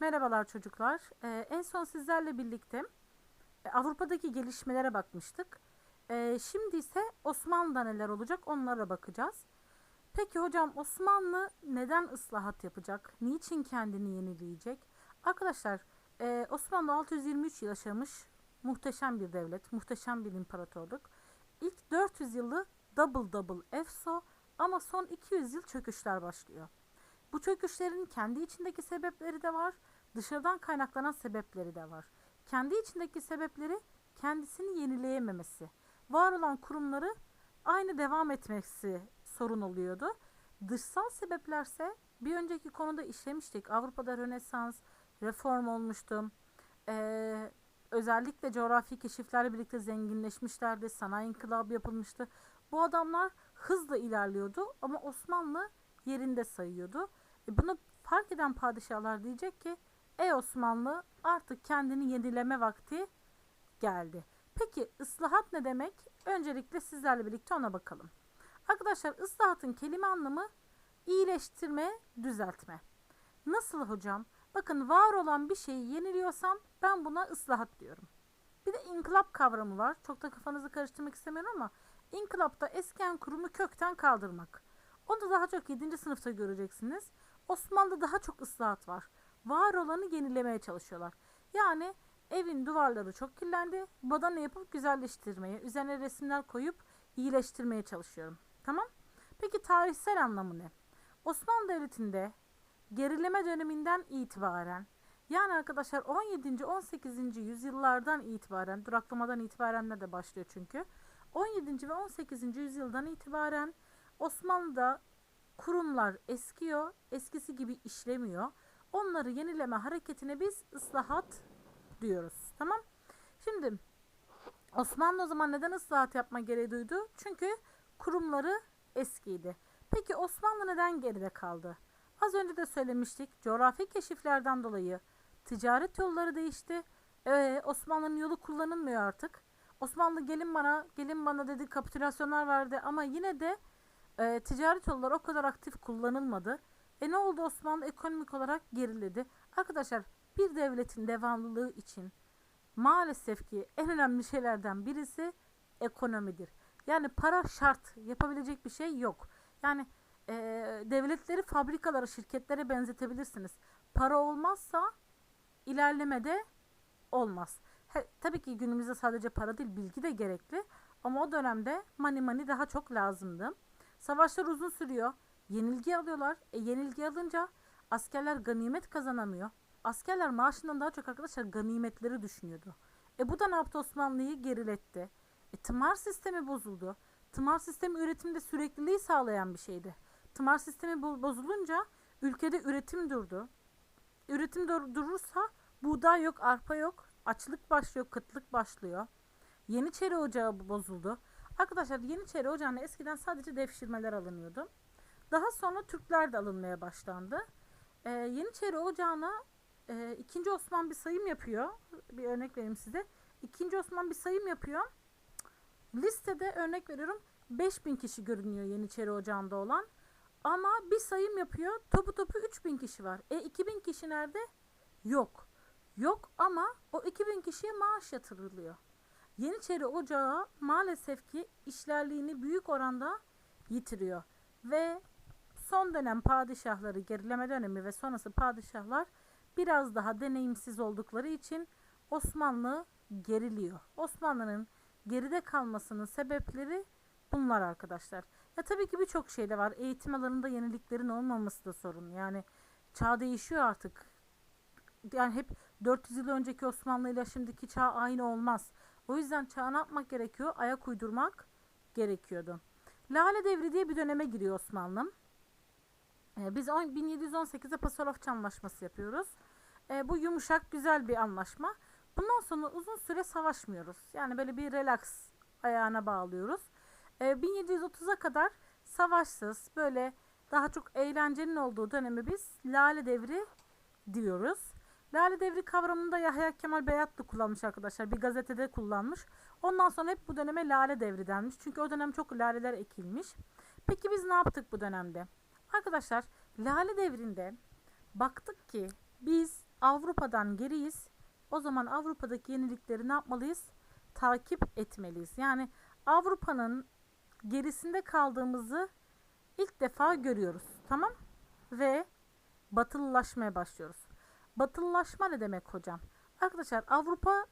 Merhabalar çocuklar. Ee, en son sizlerle birlikte e, Avrupa'daki gelişmelere bakmıştık. Ee, şimdi ise Osmanlı'da neler olacak onlara bakacağız. Peki hocam Osmanlı neden ıslahat yapacak? Niçin kendini yenileyecek? Arkadaşlar e, Osmanlı 623 yıl yaşamış muhteşem bir devlet, muhteşem bir imparatorluk. İlk 400 yılı double double efso ama son 200 yıl çöküşler başlıyor. Bu çöküşlerin kendi içindeki sebepleri de var, dışarıdan kaynaklanan sebepleri de var. Kendi içindeki sebepleri kendisini yenileyememesi, var olan kurumları aynı devam etmesi sorun oluyordu. Dışsal sebeplerse bir önceki konuda işlemiştik. Avrupa'da Rönesans, reform olmuştu. Ee, özellikle coğrafi keşiflerle birlikte zenginleşmişlerdi. Sanayi inkılabı yapılmıştı. Bu adamlar hızla ilerliyordu ama Osmanlı yerinde sayıyordu. E bunu fark eden padişahlar diyecek ki ey Osmanlı artık kendini yenileme vakti geldi. Peki ıslahat ne demek? Öncelikle sizlerle birlikte ona bakalım. Arkadaşlar ıslahatın kelime anlamı iyileştirme, düzeltme. Nasıl hocam? Bakın var olan bir şeyi yeniliyorsam ben buna ıslahat diyorum. Bir de inkılap kavramı var. Çok da kafanızı karıştırmak istemiyorum ama inkılapta eskiyen kurumu kökten kaldırmak. Onu da daha çok 7. sınıfta göreceksiniz. Osmanlı'da daha çok ıslahat var. Var olanı yenilemeye çalışıyorlar. Yani evin duvarları çok kirlendi. Badana yapıp güzelleştirmeye, üzerine resimler koyup iyileştirmeye çalışıyorum. Tamam? Peki tarihsel anlamı ne? Osmanlı Devleti'nde gerileme döneminden itibaren yani arkadaşlar 17. 18. yüzyıllardan itibaren duraklamadan itibaren de başlıyor çünkü 17. ve 18. yüzyıldan itibaren Osmanlı'da kurumlar eskiyor, eskisi gibi işlemiyor. Onları yenileme hareketine biz ıslahat diyoruz. Tamam? Şimdi Osmanlı o zaman neden ıslahat yapma gereği duydu? Çünkü kurumları eskiydi. Peki Osmanlı neden geride kaldı? Az önce de söylemiştik. Coğrafi keşiflerden dolayı ticaret yolları değişti. Ee, Osmanlı'nın yolu kullanılmıyor artık. Osmanlı gelin bana, gelin bana dedi kapitülasyonlar verdi ama yine de e, ticaret yolları o kadar aktif kullanılmadı. E ne oldu Osmanlı ekonomik olarak geriledi. Arkadaşlar bir devletin devamlılığı için maalesef ki en önemli şeylerden birisi ekonomidir. Yani para şart yapabilecek bir şey yok. Yani e, devletleri fabrikalara, şirketlere benzetebilirsiniz. Para olmazsa ilerlemede olmaz. He, tabii ki günümüzde sadece para değil bilgi de gerekli. Ama o dönemde money money daha çok lazımdı. Savaşlar uzun sürüyor. Yenilgi alıyorlar. E, yenilgi alınca askerler ganimet kazanamıyor. Askerler maaşından daha çok arkadaşlar ganimetleri düşünüyordu. E bu da ne yaptı Osmanlı'yı geriletti. E, tımar sistemi bozuldu. Tımar sistemi üretimde sürekliliği sağlayan bir şeydi. Tımar sistemi bozulunca ülkede üretim durdu. Üretim dur durursa buğday yok, arpa yok, açlık başlıyor, kıtlık başlıyor. Yeniçeri Ocağı bozuldu. Arkadaşlar Yeniçeri Ocağı'na eskiden sadece devşirmeler alınıyordu. Daha sonra Türkler de alınmaya başlandı. Ee, Yeniçeri Ocağı'na e, 2. Osman bir sayım yapıyor. Bir örnek vereyim size. 2. Osman bir sayım yapıyor. Listede örnek veriyorum 5000 kişi görünüyor Yeniçeri Ocağı'nda olan. Ama bir sayım yapıyor. Topu topu 3000 kişi var. E 2000 kişi nerede? Yok. Yok ama o 2000 kişiye maaş yatırılıyor. Yeniçeri Ocağı maalesef ki işlerliğini büyük oranda yitiriyor. Ve son dönem padişahları gerileme dönemi ve sonrası padişahlar biraz daha deneyimsiz oldukları için Osmanlı geriliyor. Osmanlı'nın geride kalmasının sebepleri bunlar arkadaşlar. Ya tabii ki birçok şey de var. Eğitim alanında yeniliklerin olmaması da sorun. Yani çağ değişiyor artık. Yani hep 400 yıl önceki Osmanlı ile şimdiki çağ aynı olmaz. O yüzden çağa ne yapmak gerekiyor? Ayak uydurmak gerekiyordu. Lale Devri diye bir döneme giriyor Osmanlı. Ee, biz 1718'de Pasarofça Anlaşması yapıyoruz. Ee, bu yumuşak, güzel bir anlaşma. Bundan sonra uzun süre savaşmıyoruz. Yani böyle bir relax ayağına bağlıyoruz. Ee, 1730'a kadar savaşsız, böyle daha çok eğlencenin olduğu dönemi biz Lale Devri diyoruz. Lale Devri kavramında Yahya Kemal Beyatlı kullanmış arkadaşlar. Bir gazetede kullanmış. Ondan sonra hep bu döneme Lale Devri denmiş. Çünkü o dönem çok laleler ekilmiş. Peki biz ne yaptık bu dönemde? Arkadaşlar Lale Devri'nde baktık ki biz Avrupa'dan geriyiz. O zaman Avrupa'daki yenilikleri ne yapmalıyız? Takip etmeliyiz. Yani Avrupa'nın gerisinde kaldığımızı ilk defa görüyoruz. Tamam? Ve batılılaşmaya başlıyoruz. Batılılaşma ne demek hocam? Arkadaşlar Avrupa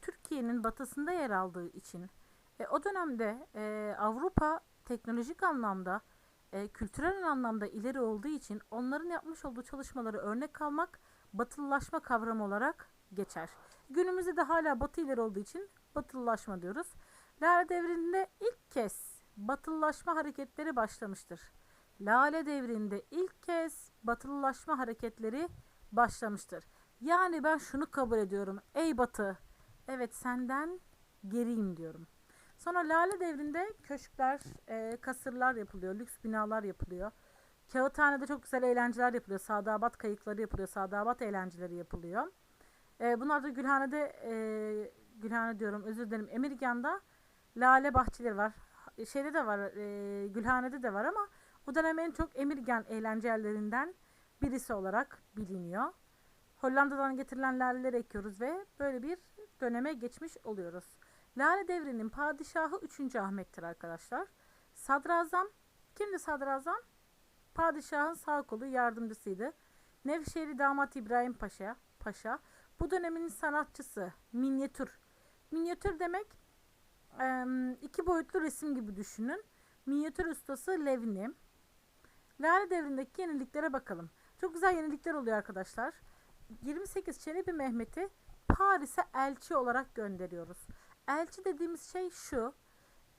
Türkiye'nin batısında yer aldığı için e, o dönemde e, Avrupa teknolojik anlamda e, kültürel anlamda ileri olduğu için onların yapmış olduğu çalışmaları örnek almak batılılaşma kavramı olarak geçer. Günümüzde de hala batı ileri olduğu için batılılaşma diyoruz. Lale devrinde ilk kez batılılaşma hareketleri başlamıştır. Lale devrinde ilk kez batılılaşma hareketleri başlamıştır. Yani ben şunu kabul ediyorum. Ey batı, evet senden geriyim diyorum. Sonra Lale devrinde köşkler, e, kasırlar yapılıyor, lüks binalar yapılıyor. Kağıthane'de çok güzel eğlenceler yapılıyor. Sadabat kayıkları yapılıyor, sadabat eğlenceleri yapılıyor. E, bunlar da Gülhane'de, e, Gülhane diyorum özür dilerim, Emirgan'da lale bahçeleri var. Şeyde de var, e, Gülhane'de de var ama o dönem en çok Emirgan eğlence yerlerinden birisi olarak biliniyor. Hollanda'dan getirilen laleleri ekiyoruz ve böyle bir döneme geçmiş oluyoruz. Lale devrinin padişahı 3. Ahmet'tir arkadaşlar. Sadrazam, kimdi sadrazam? Padişahın sağ kolu yardımcısıydı. Nevşehirli damat İbrahim Paşa, Paşa. Bu dönemin sanatçısı, minyatür. Minyatür demek iki boyutlu resim gibi düşünün. Minyatür ustası Levni. Lale devrindeki yeniliklere bakalım. Çok güzel yenilikler oluyor arkadaşlar. 28 Çelebi Mehmet'i Paris'e elçi olarak gönderiyoruz. Elçi dediğimiz şey şu.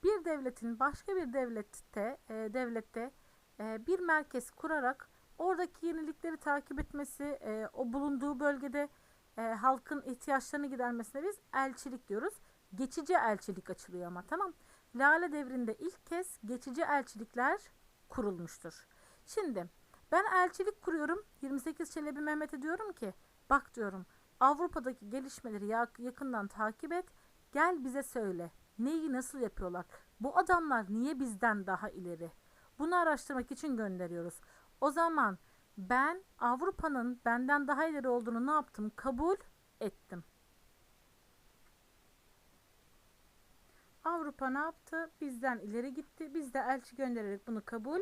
Bir devletin başka bir devlette e, devlette e, bir merkez kurarak oradaki yenilikleri takip etmesi, e, o bulunduğu bölgede e, halkın ihtiyaçlarını gidermesine biz elçilik diyoruz. Geçici elçilik açılıyor ama tamam. Lale devrinde ilk kez geçici elçilikler kurulmuştur. Şimdi ben elçilik kuruyorum. 28 Çelebi Mehmet'e diyorum ki bak diyorum Avrupa'daki gelişmeleri yakından takip et. Gel bize söyle. Neyi nasıl yapıyorlar? Bu adamlar niye bizden daha ileri? Bunu araştırmak için gönderiyoruz. O zaman ben Avrupa'nın benden daha ileri olduğunu ne yaptım? Kabul ettim. Avrupa ne yaptı? Bizden ileri gitti. Biz de elçi göndererek bunu kabul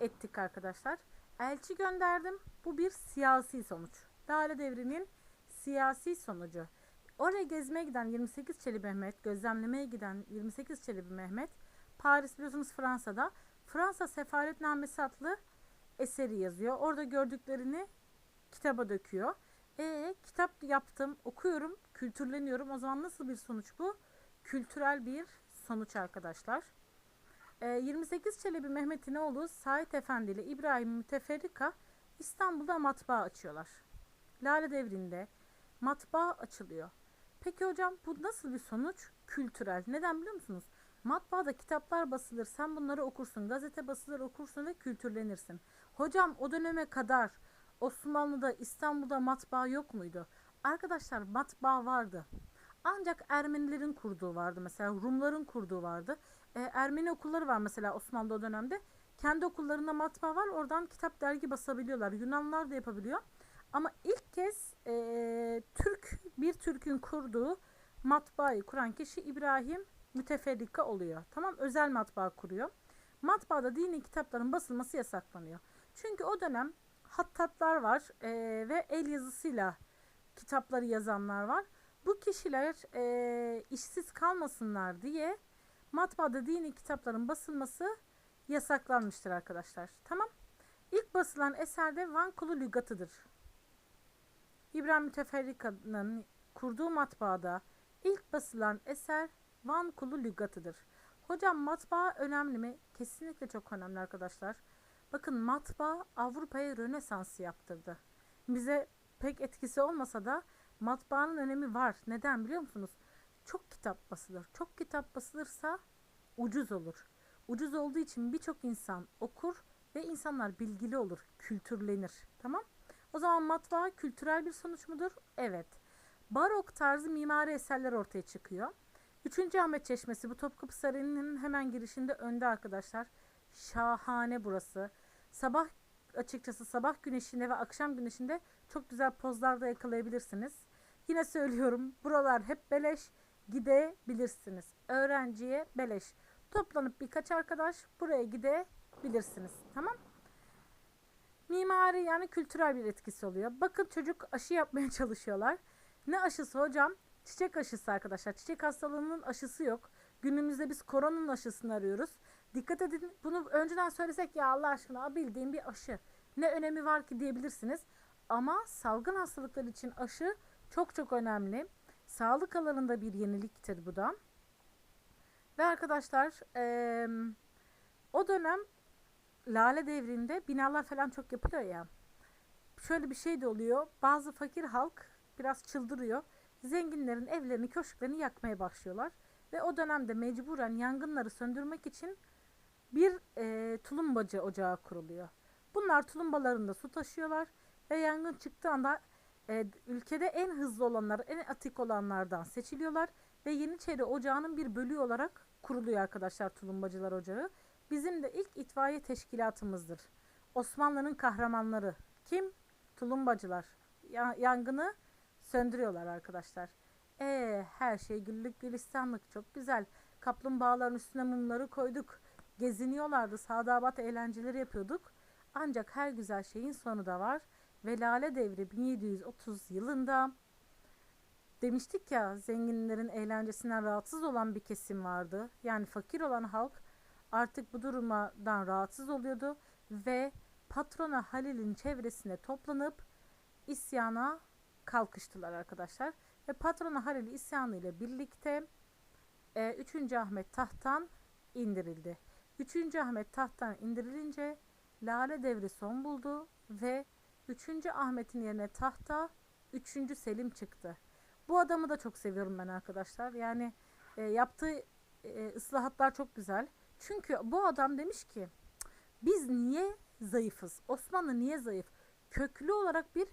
ettik arkadaşlar. Elçi gönderdim. Bu bir siyasi sonuç. Lale devrinin siyasi sonucu. Oraya gezmeye giden 28 Çelebi Mehmet, gözlemlemeye giden 28 Çelebi Mehmet, Paris biliyorsunuz Fransa'da Fransa Sefaretnamesi adlı eseri yazıyor. Orada gördüklerini kitaba döküyor. E kitap yaptım, okuyorum, kültürleniyorum. O zaman nasıl bir sonuç bu? Kültürel bir sonuç arkadaşlar. E, 28 Çelebi Mehmet'in oğlu Said Efendi ile İbrahim Müteferrika İstanbul'da matbaa açıyorlar. Lale devrinde matbaa açılıyor. Peki hocam bu nasıl bir sonuç? Kültürel. Neden biliyor musunuz? Matbaada kitaplar basılır, sen bunları okursun, gazete basılır, okursun ve kültürlenirsin. Hocam o döneme kadar Osmanlı'da, İstanbul'da matbaa yok muydu? Arkadaşlar matbaa vardı. Ancak Ermenilerin kurduğu vardı mesela, Rumların kurduğu vardı. E, Ermeni okulları var mesela Osmanlı o dönemde. Kendi okullarında matbaa var, oradan kitap dergi basabiliyorlar. Yunanlar da yapabiliyor. Ama ilk kez e, Türk bir Türk'ün kurduğu matbaayı kuran kişi İbrahim Müteferrika oluyor. Tamam özel matbaa kuruyor. Matbaada dini kitapların basılması yasaklanıyor. Çünkü o dönem hattatlar var e, ve el yazısıyla kitapları yazanlar var. Bu kişiler e, işsiz kalmasınlar diye matbaada dini kitapların basılması yasaklanmıştır arkadaşlar. Tamam. İlk basılan eserde Van Kulu lügatıdır. İbrahim Müteferrika'nın kurduğu matbaada ilk basılan eser Van Kulu lügatıdır. Hocam matbaa önemli mi? Kesinlikle çok önemli arkadaşlar. Bakın matbaa Avrupa'ya Rönesans yaptırdı. Bize pek etkisi olmasa da matbaanın önemi var. Neden biliyor musunuz? Çok kitap basılır. Çok kitap basılırsa ucuz olur. Ucuz olduğu için birçok insan okur ve insanlar bilgili olur, kültürlenir. Tamam? O zaman matbaa kültürel bir sonuç mudur? Evet. Barok tarzı mimari eserler ortaya çıkıyor. Üçüncü Ahmet Çeşmesi bu Topkapı Sarayı'nın hemen girişinde önde arkadaşlar. Şahane burası. Sabah açıkçası sabah güneşinde ve akşam güneşinde Çok güzel pozlar da yakalayabilirsiniz. Yine söylüyorum buralar hep beleş gidebilirsiniz. Öğrenciye beleş. Toplanıp birkaç arkadaş buraya gidebilirsiniz. Tamam? Mimari yani kültürel bir etkisi oluyor. Bakın çocuk aşı yapmaya çalışıyorlar. Ne aşısı hocam? Çiçek aşısı arkadaşlar. Çiçek hastalığının aşısı yok. Günümüzde biz koronanın aşısını arıyoruz. Dikkat edin bunu önceden söylesek ya Allah aşkına bildiğim bir aşı. Ne önemi var ki diyebilirsiniz. Ama salgın hastalıklar için aşı çok çok önemli. Sağlık alanında bir yeniliktir bu da. Ve arkadaşlar eee, o dönem Lale devrinde binalar falan çok yapılıyor ya. Şöyle bir şey de oluyor. Bazı fakir halk biraz çıldırıyor. Zenginlerin evlerini, köşklerini yakmaya başlıyorlar. Ve o dönemde mecburen yangınları söndürmek için bir eee, tulumbacı ocağı kuruluyor. Bunlar tulumbalarında su taşıyorlar ve yangın çıktığı anda e, ülkede en hızlı olanlar, en atik olanlardan seçiliyorlar ve Yeniçeri Ocağı'nın bir bölüğü olarak kuruluyor arkadaşlar Tulumbacılar Ocağı. Bizim de ilk itfaiye teşkilatımızdır. Osmanlı'nın kahramanları. Kim? Tulumbacılar. Ya- yangını söndürüyorlar arkadaşlar. E her şey güllük gülistanlık çok güzel. Kaplumbağaların üstüne mumları koyduk. Geziniyorlardı. Sadabat eğlenceleri yapıyorduk. Ancak her güzel şeyin sonu da var. Ve Lale Devri 1730 yılında demiştik ya zenginlerin eğlencesinden rahatsız olan bir kesim vardı. Yani fakir olan halk artık bu durumdan rahatsız oluyordu ve patrona Halil'in çevresine toplanıp isyana kalkıştılar arkadaşlar. Ve patrona Halil isyanı ile birlikte e, 3. Ahmet tahttan indirildi. 3. Ahmet tahttan indirilince Lale devri son buldu ve 3. Ahmet'in yerine tahta 3. Selim çıktı. Bu adamı da çok seviyorum ben arkadaşlar. Yani e, yaptığı e, ıslahatlar çok güzel. Çünkü bu adam demiş ki "Cık, biz niye zayıfız? Osmanlı niye zayıf? Köklü olarak bir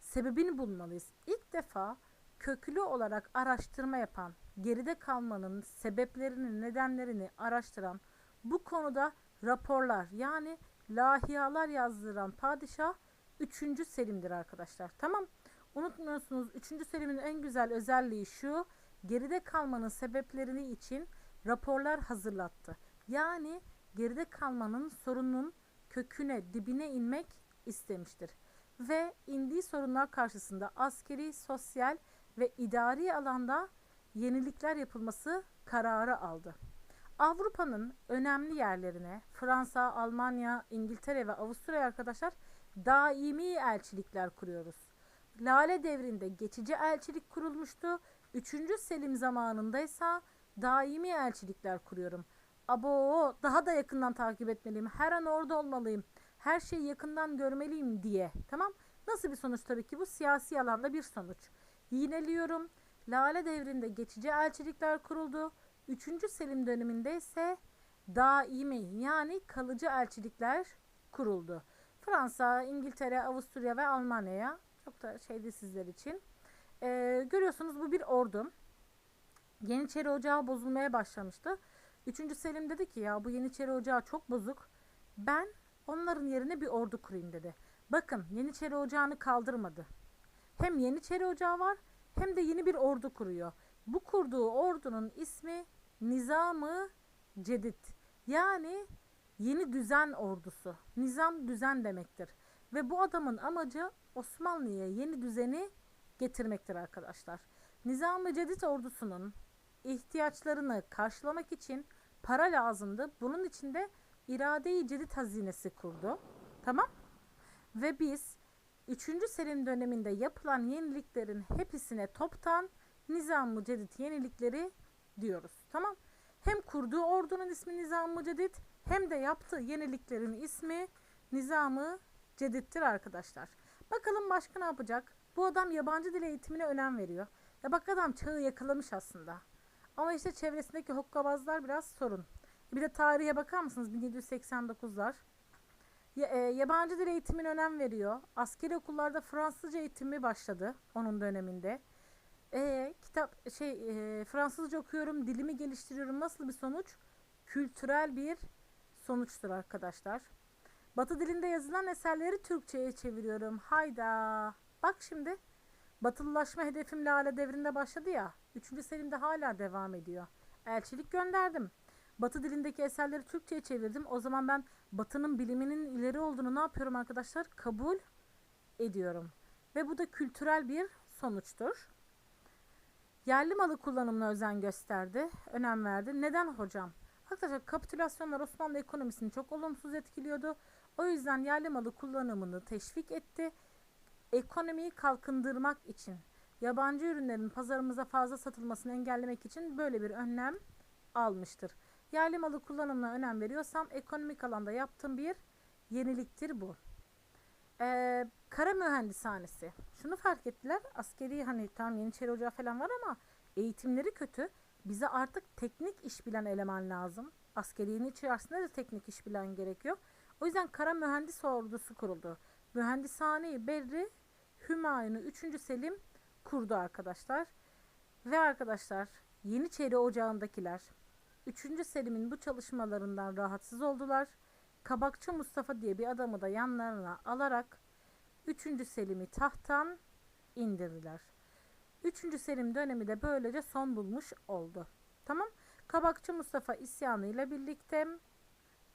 sebebini bulmalıyız. İlk defa köklü olarak araştırma yapan, geride kalmanın sebeplerini, nedenlerini araştıran, bu konuda raporlar yani lahiyalar yazdıran padişah 3. Selim'dir arkadaşlar. Tamam. Unutmuyorsunuz 3. Selim'in en güzel özelliği şu. Geride kalmanın sebeplerini için raporlar hazırlattı. Yani geride kalmanın sorunun köküne, dibine inmek istemiştir. Ve indiği sorunlar karşısında askeri, sosyal ve idari alanda yenilikler yapılması kararı aldı. Avrupa'nın önemli yerlerine Fransa, Almanya, İngiltere ve Avusturya arkadaşlar daimi elçilikler kuruyoruz. Lale devrinde geçici elçilik kurulmuştu. 3. Selim zamanında ise daimi elçilikler kuruyorum. Abo daha da yakından takip etmeliyim. Her an orada olmalıyım. Her şeyi yakından görmeliyim diye. Tamam? Nasıl bir sonuç tabii ki bu? Siyasi alanda bir sonuç. Yineliyorum. Lale devrinde geçici elçilikler kuruldu. 3. Selim döneminde ise daimi yani kalıcı elçilikler kuruldu. Fransa, İngiltere, Avusturya ve Almanya'ya çok da şeydi sizler için. Ee, görüyorsunuz bu bir ordu. Yeniçeri Ocağı bozulmaya başlamıştı. 3. Selim dedi ki ya bu Yeniçeri Ocağı çok bozuk. Ben onların yerine bir ordu kurayım dedi. Bakın Yeniçeri Ocağı'nı kaldırmadı. Hem Yeniçeri Ocağı var hem de yeni bir ordu kuruyor. Bu kurduğu ordunun ismi Nizamı Cedid. Yani yeni düzen ordusu. Nizam düzen demektir. Ve bu adamın amacı Osmanlı'ya yeni düzeni getirmektir arkadaşlar. Nizam-ı Cedid ordusunun ihtiyaçlarını karşılamak için para lazımdı. Bunun için de irade-i Cedid hazinesi kurdu. Tamam? Ve biz 3. Selim döneminde yapılan yeniliklerin hepsine toptan Nizam-ı Cedid yenilikleri diyoruz. Tamam? Hem kurduğu ordunun ismi Nizam-ı Cedid hem de yaptığı yeniliklerin ismi Nizam-ı Cedid'dir arkadaşlar. Bakalım başka ne yapacak? Bu adam yabancı dil eğitimine önem veriyor. Ya bak adam çağı yakalamış aslında. Ama işte çevresindeki hokkabazlar biraz sorun. Bir de tarihe bakar mısınız? 1789'lar. Ya, e, yabancı dil eğitimine önem veriyor. Askeri okullarda Fransızca eğitimi başladı onun döneminde. E, kitap şey e, Fransızca okuyorum, dilimi geliştiriyorum. Nasıl bir sonuç? Kültürel bir sonuçtur arkadaşlar. Batı dilinde yazılan eserleri Türkçe'ye çeviriyorum. Hayda. Bak şimdi batılılaşma hedefim Lale devrinde başladı ya. 3. Selim'de hala devam ediyor. Elçilik gönderdim. Batı dilindeki eserleri Türkçe'ye çevirdim. O zaman ben Batı'nın biliminin ileri olduğunu ne yapıyorum arkadaşlar? Kabul ediyorum. Ve bu da kültürel bir sonuçtur. Yerli malı kullanımına özen gösterdi, önem verdi. Neden hocam? Arkadaşlar kapitülasyonlar Osmanlı ekonomisini çok olumsuz etkiliyordu. O yüzden yerli malı kullanımını teşvik etti. Ekonomiyi kalkındırmak için, yabancı ürünlerin pazarımıza fazla satılmasını engellemek için böyle bir önlem almıştır. Yerli malı kullanımına önem veriyorsam ekonomik alanda yaptığım bir yeniliktir bu. Ee, kara mühendishanesi. Şunu fark ettiler. Askeri hani tam Yeniçeri Ocağı falan var ama eğitimleri kötü. Bize artık teknik iş bilen eleman lazım. Askeriyenin içerisinde de teknik iş bilen gerekiyor. O yüzden kara mühendis ordusu kuruldu. Mühendishane-i Berri Hümayun'u 3. Selim kurdu arkadaşlar. Ve arkadaşlar Yeniçeri Ocağı'ndakiler 3. Selim'in bu çalışmalarından rahatsız oldular. Kabakçı Mustafa diye bir adamı da yanlarına alarak 3. Selim'i tahttan indirdiler. 3. Selim dönemi de böylece son bulmuş oldu. Tamam. Kabakçı Mustafa isyanı ile birlikte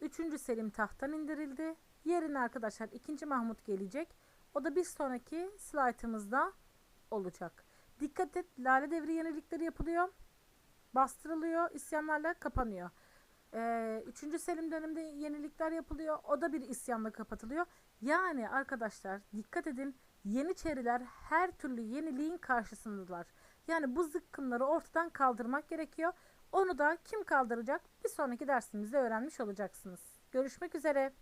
3. Selim tahttan indirildi. Yerine arkadaşlar 2. Mahmut gelecek. O da bir sonraki slaytımızda olacak. Dikkat et Lale Devri yenilikleri yapılıyor. Bastırılıyor. isyanlarla kapanıyor. Ee, 3. Selim döneminde yenilikler yapılıyor. O da bir isyanla kapatılıyor. Yani arkadaşlar dikkat edin Yeniçeriler her türlü yeniliğin karşısındalar. Yani bu zıkkımları ortadan kaldırmak gerekiyor. Onu da kim kaldıracak? Bir sonraki dersimizde öğrenmiş olacaksınız. Görüşmek üzere.